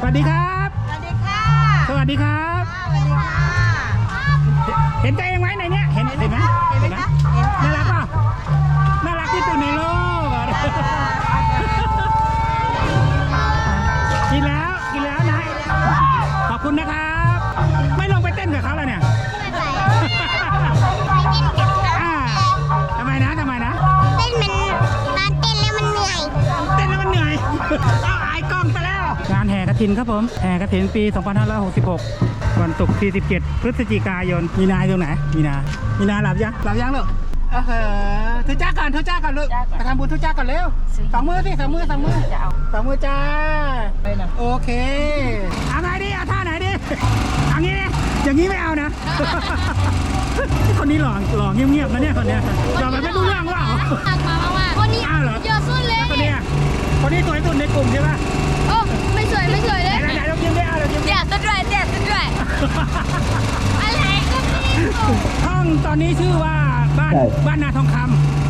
สวัสดีครับ สวัสดีค่ะ สวัสดีครับ สวัสดีค่ะ เห็นตัวเองไหมในเนี้ย เห็นเห็นไหมเห็นไหมคะเห็นน่ารักเปล่ะน่ารักที่สุดในโลกอะกินแล้วกินแล้วนะขอบคุณนะครับ ไม่ลงไปเต้นกับเขาแล้วเนี่ยอ่าทำไมนะทำไมนะ เต้นมันตอนเต้นแล้วมันเหนื่อย เต้นแล้วมันเหนื่อย งานแห่กระถินครับผมแห่กระถินปี 2566 วันศุกร์ที่ 17 พฤศจิกายน มีนาอยู่ตรงไหน มีนา มีนาหลับยังหลับยังลูกเออเหอะทุจ้าก่อนทุจ้าก่อนลูกไปทำบุญทุจ้าก่อนเร็วสองมือสิสองมือสองมือสองมือจ้าโอเคเอาไงดีเอาท่าไหนดีเอางี้ดิอย่างนี้ไม่เอานะ คนนี้หล่อหล่อเงียบๆนะเนี่ยคนเนี้ยหล่อแบบไม่รู้เรื่องว่าตักมามากๆคนนี้อ้าวเหรอเยอะสุดเลยคนเนี้ยคนนี้สวยสุดในกลุ่มใช่ปะโห้องตอนนี้ชื่อว่าบ้านบ้านนาทองคำโอเค